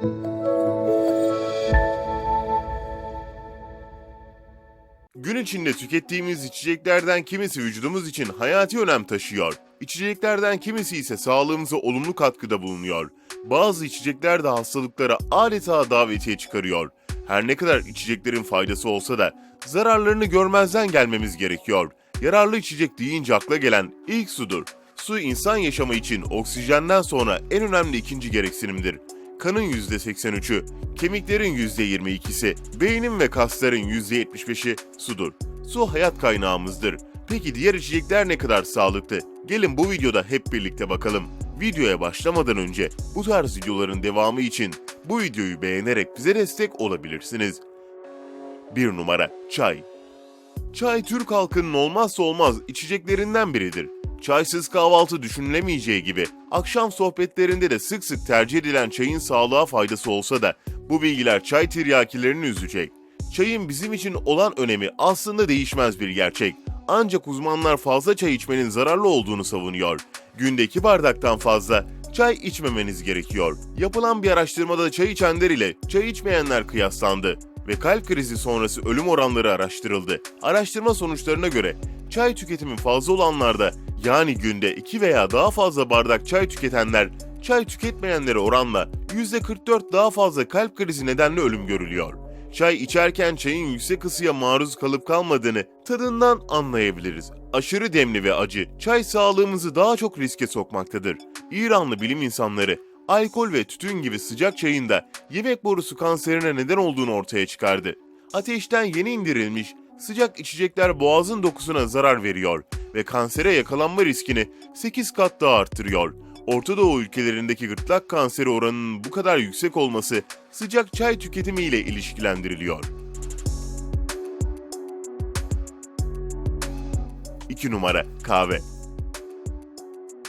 Gün içinde tükettiğimiz içeceklerden kimisi vücudumuz için hayati önem taşıyor. İçeceklerden kimisi ise sağlığımıza olumlu katkıda bulunuyor. Bazı içecekler de hastalıklara adeta davetiye çıkarıyor. Her ne kadar içeceklerin faydası olsa da zararlarını görmezden gelmemiz gerekiyor. Yararlı içecek deyince akla gelen ilk sudur. Su insan yaşamı için oksijenden sonra en önemli ikinci gereksinimdir. Kanın %83'ü, kemiklerin %22'si, beynin ve kasların %75'i sudur. Su hayat kaynağımızdır. Peki diğer içecekler ne kadar sağlıklı? Gelin bu videoda hep birlikte bakalım. Videoya başlamadan önce bu tarz videoların devamı için bu videoyu beğenerek bize destek olabilirsiniz. 1 numara çay. Çay Türk halkının olmazsa olmaz içeceklerinden biridir. Çaysız kahvaltı düşünülemeyeceği gibi akşam sohbetlerinde de sık sık tercih edilen çayın sağlığa faydası olsa da bu bilgiler çay tiryakilerini üzecek. Çayın bizim için olan önemi aslında değişmez bir gerçek. Ancak uzmanlar fazla çay içmenin zararlı olduğunu savunuyor. Günde 2 bardaktan fazla çay içmemeniz gerekiyor. Yapılan bir araştırmada çay içenler ile çay içmeyenler kıyaslandı ve kalp krizi sonrası ölüm oranları araştırıldı. Araştırma sonuçlarına göre çay tüketimi fazla olanlarda yani günde 2 veya daha fazla bardak çay tüketenler çay tüketmeyenlere oranla %44 daha fazla kalp krizi nedenli ölüm görülüyor. Çay içerken çayın yüksek ısıya maruz kalıp kalmadığını tadından anlayabiliriz. Aşırı demli ve acı çay sağlığımızı daha çok riske sokmaktadır. İranlı bilim insanları alkol ve tütün gibi sıcak çayın da yemek borusu kanserine neden olduğunu ortaya çıkardı. Ateşten yeni indirilmiş sıcak içecekler boğazın dokusuna zarar veriyor ve kansere yakalanma riskini 8 kat daha arttırıyor. Orta Doğu ülkelerindeki gırtlak kanseri oranının bu kadar yüksek olması sıcak çay tüketimiyle ilişkilendiriliyor. 2 numara kahve.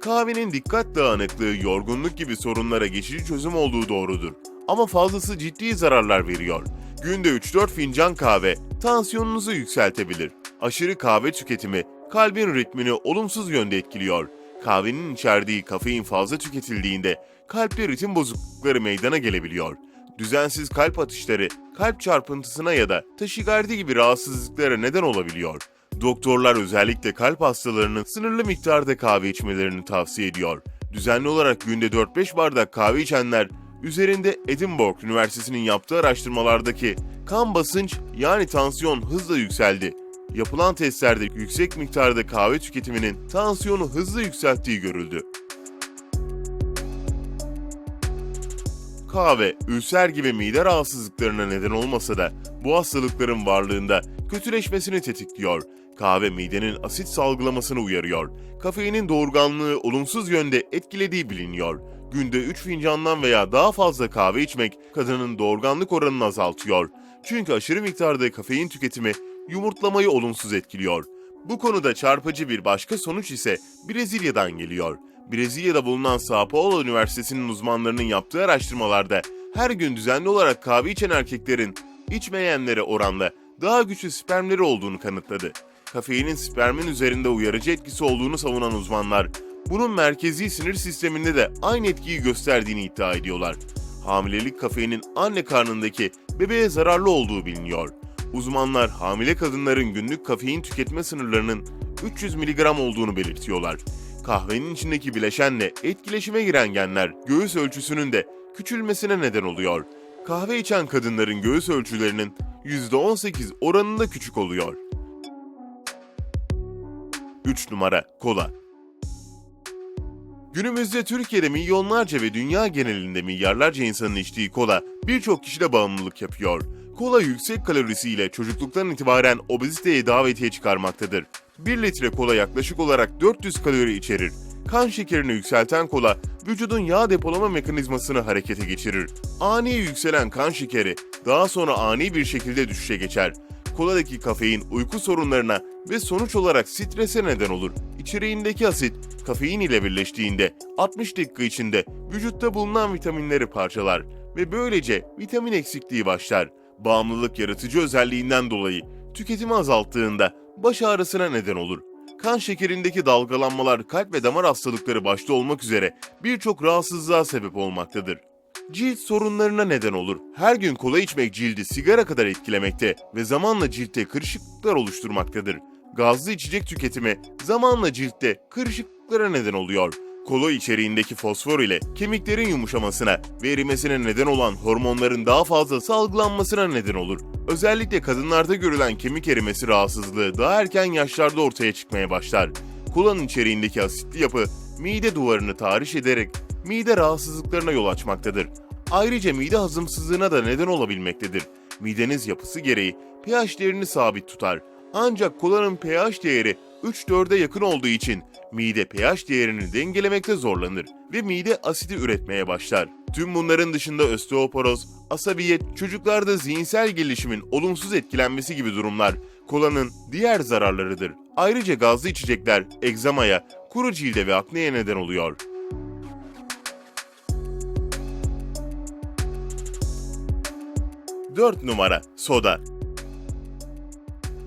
Kahvenin dikkat dağınıklığı, yorgunluk gibi sorunlara geçici çözüm olduğu doğrudur. Ama fazlası ciddi zararlar veriyor. Günde 3-4 fincan kahve tansiyonunuzu yükseltebilir. Aşırı kahve tüketimi kalbin ritmini olumsuz yönde etkiliyor. Kahvenin içerdiği kafein fazla tüketildiğinde kalpte ritim bozuklukları meydana gelebiliyor. Düzensiz kalp atışları, kalp çarpıntısına ya da taşikardi gibi rahatsızlıklara neden olabiliyor. Doktorlar özellikle kalp hastalarının sınırlı miktarda kahve içmelerini tavsiye ediyor. Düzenli olarak günde 4-5 bardak kahve içenler üzerinde Edinburgh Üniversitesi'nin yaptığı araştırmalardaki kan basınç yani tansiyon hızla yükseldi. Yapılan testlerde yüksek miktarda kahve tüketiminin tansiyonu hızla yükselttiği görüldü. Kahve, ülser gibi mide rahatsızlıklarına neden olmasa da bu hastalıkların varlığında kötüleşmesini tetikliyor. Kahve midenin asit salgılamasını uyarıyor. Kafeinin doğurganlığı olumsuz yönde etkilediği biliniyor. Günde 3 fincandan veya daha fazla kahve içmek kadının doğurganlık oranını azaltıyor. Çünkü aşırı miktarda kafein tüketimi yumurtlamayı olumsuz etkiliyor. Bu konuda çarpıcı bir başka sonuç ise Brezilya'dan geliyor. Brezilya'da bulunan Sao Paulo Üniversitesi'nin uzmanlarının yaptığı araştırmalarda her gün düzenli olarak kahve içen erkeklerin içmeyenlere oranla daha güçlü spermleri olduğunu kanıtladı. Kafeinin spermin üzerinde uyarıcı etkisi olduğunu savunan uzmanlar, bunun merkezi sinir sisteminde de aynı etkiyi gösterdiğini iddia ediyorlar. Hamilelik kafeinin anne karnındaki bebeğe zararlı olduğu biliniyor. Uzmanlar hamile kadınların günlük kafein tüketme sınırlarının 300 mg olduğunu belirtiyorlar. Kahvenin içindeki bileşenle etkileşime giren genler göğüs ölçüsünün de küçülmesine neden oluyor. Kahve içen kadınların göğüs ölçülerinin %18 oranında küçük oluyor. 3 numara kola. Günümüzde Türkiye'de milyonlarca ve dünya genelinde milyarlarca insanın içtiği kola birçok kişide bağımlılık yapıyor. Kola yüksek kalorisiyle çocukluktan itibaren obeziteye davetiye çıkarmaktadır. 1 litre kola yaklaşık olarak 400 kalori içerir. Kan şekerini yükselten kola, vücudun yağ depolama mekanizmasını harekete geçirir. Ani yükselen kan şekeri daha sonra ani bir şekilde düşüşe geçer. Koladaki kafein uyku sorunlarına ve sonuç olarak strese neden olur. İçeriğindeki asit, kafein ile birleştiğinde 60 dakika içinde vücutta bulunan vitaminleri parçalar ve böylece vitamin eksikliği başlar. Bağımlılık yaratıcı özelliğinden dolayı tüketimi azalttığında baş ağrısına neden olur. Kan şekerindeki dalgalanmalar kalp ve damar hastalıkları başta olmak üzere birçok rahatsızlığa sebep olmaktadır. Cilt sorunlarına neden olur. Her gün kola içmek cildi sigara kadar etkilemekte ve zamanla ciltte kırışıklıklar oluşturmaktadır. Gazlı içecek tüketimi zamanla ciltte kırışıklıklara neden oluyor. Kola içeriğindeki fosfor ile kemiklerin yumuşamasına ve erimesine neden olan hormonların daha fazla salgılanmasına neden olur. Özellikle kadınlarda görülen kemik erimesi rahatsızlığı daha erken yaşlarda ortaya çıkmaya başlar. Kolanın içeriğindeki asitli yapı mide duvarını tahriş ederek mide rahatsızlıklarına yol açmaktadır. Ayrıca mide hazımsızlığına da neden olabilmektedir. Mideniz yapısı gereği pH değerini sabit tutar. Ancak kolanın pH değeri 3-4'e yakın olduğu için mide pH değerini dengelemekte zorlanır ve mide asidi üretmeye başlar. Tüm bunların dışında osteoporoz, asabiyet, çocuklarda zihinsel gelişimin olumsuz etkilenmesi gibi durumlar kolanın diğer zararlarıdır. Ayrıca gazlı içecekler egzamaya, kuru cilde ve akneye neden oluyor. Dört numara soda.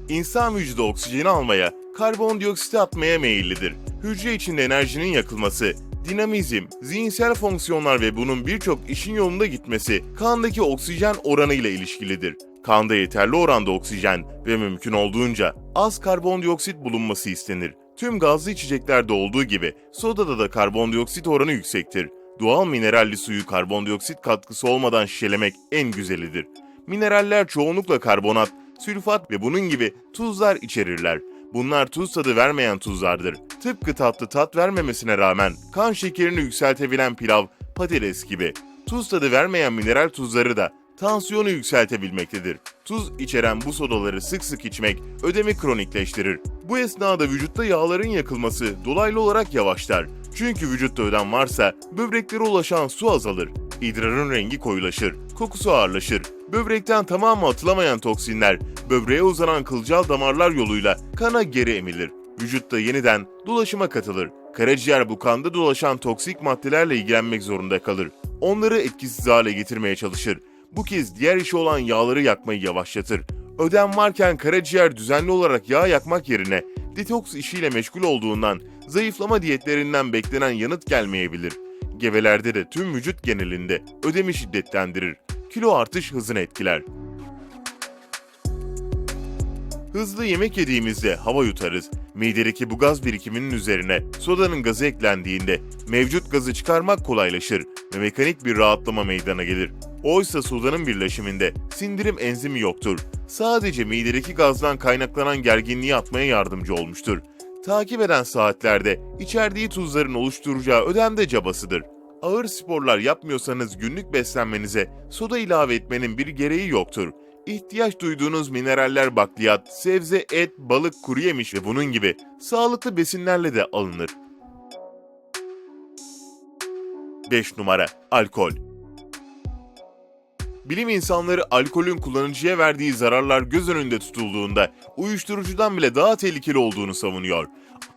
İnsan vücudu oksijeni almaya, karbondioksit atmaya meyillidir. Hücre içinde enerjinin yakılması, dinamizm, zihinsel fonksiyonlar ve bunun birçok işin yolunda gitmesi kandaki oksijen oranı ile ilişkilidir. Kanda yeterli oranda oksijen ve mümkün olduğunca az karbondioksit bulunması istenir. Tüm gazlı içeceklerde olduğu gibi sodada da karbondioksit oranı yüksektir. Doğal mineralli suyu karbondioksit katkısı olmadan şişelemek en güzelidir. Mineraller çoğunlukla karbonat, sülfat ve bunun gibi tuzlar içerirler. Bunlar tuz tadı vermeyen tuzlardır. Tıpkı tatlı tat vermemesine rağmen kan şekerini yükseltebilen pilav, patates gibi. Tuz tadı vermeyen mineral tuzları da tansiyonu yükseltebilmektedir. Tuz içeren bu sodaları sık sık içmek ödemi kronikleştirir. Bu esnada vücutta yağların yakılması dolaylı olarak yavaşlar. Çünkü vücutta ödem varsa böbreklere ulaşan su azalır. İdrarın rengi koyulaşır, kokusu ağırlaşır. Böbrekten tamamı atılamayan toksinler böbreğe uzanan kılcal damarlar yoluyla kana geri emilir. Vücutta yeniden dolaşıma katılır. Karaciğer bu kanda dolaşan toksik maddelerle ilgilenmek zorunda kalır. Onları etkisiz hale getirmeye çalışır. Bu kez diğer işi olan yağları yakmayı yavaşlatır. Ödem varken karaciğer düzenli olarak yağ yakmak yerine detoks işiyle meşgul olduğundan zayıflama diyetlerinden beklenen yanıt gelmeyebilir. Gevelerde de tüm vücut genelinde ödemi şiddetlendirir. Kilo artış hızını etkiler. Hızlı yemek yediğimizde hava yutarız. Midedeki bu gaz birikiminin üzerine sodanın gazı eklendiğinde mevcut gazı çıkarmak kolaylaşır ve mekanik bir rahatlama meydana gelir. Oysa sodanın birleşiminde sindirim enzimi yoktur. Sadece midedeki gazdan kaynaklanan gerginliği atmaya yardımcı olmuştur. Takip eden saatlerde içerdiği tuzların oluşturacağı ödemde cabasıdır. Ağır sporlar yapmıyorsanız günlük beslenmenize soda ilave etmenin bir gereği yoktur. İhtiyaç duyduğunuz mineraller bakliyat, sebze, et, balık, kuru yemiş ve bunun gibi sağlıklı besinlerle de alınır. 5 numara alkol. Bilim insanları alkolün kullanıcıya verdiği zararlar göz önünde tutulduğunda uyuşturucudan bile daha tehlikeli olduğunu savunuyor.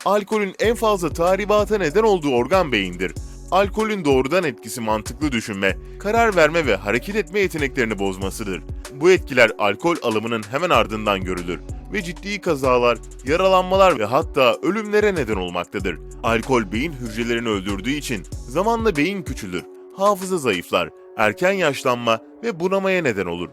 Alkolün en fazla tahribata neden olduğu organ beyindir. Alkolün doğrudan etkisi mantıklı düşünme, karar verme ve hareket etme yeteneklerini bozmasıdır. Bu etkiler alkol alımının hemen ardından görülür ve ciddi kazalar, yaralanmalar ve hatta ölümlere neden olmaktadır. Alkol beyin hücrelerini öldürdüğü için zamanla beyin küçülür, hafıza zayıflar, erken yaşlanma ve bunamaya neden olur.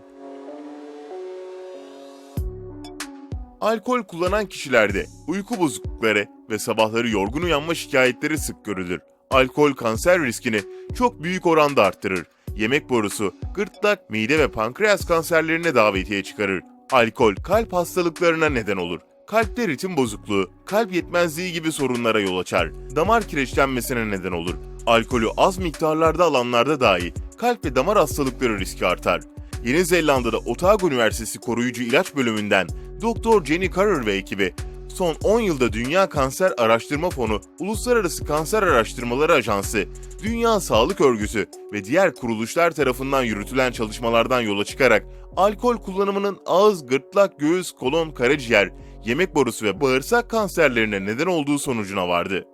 Alkol kullanan kişilerde uyku bozuklukları ve sabahları yorgun uyanma şikayetleri sık görülür. Alkol kanser riskini çok büyük oranda arttırır. Yemek borusu, gırtlak, mide ve pankreas kanserlerine davetiye çıkarır. Alkol kalp hastalıklarına neden olur. Kalpte ritim bozukluğu, kalp yetmezliği gibi sorunlara yol açar. Damar kireçlenmesine neden olur. Alkolü az miktarlarda alanlarda dahi kalp ve damar hastalıkları riski artar. Yeni Zelanda'da Otago Üniversitesi Koruyucu İlaç Bölümünden Dr. Jenny Carrer ve ekibi son 10 yılda Dünya Kanser Araştırma Fonu, Uluslararası Kanser Araştırmaları Ajansı, Dünya Sağlık Örgütü ve diğer kuruluşlar tarafından yürütülen çalışmalardan yola çıkarak alkol kullanımının ağız, gırtlak, göğüs, kolon, karaciğer, yemek borusu ve bağırsak kanserlerine neden olduğu sonucuna vardı.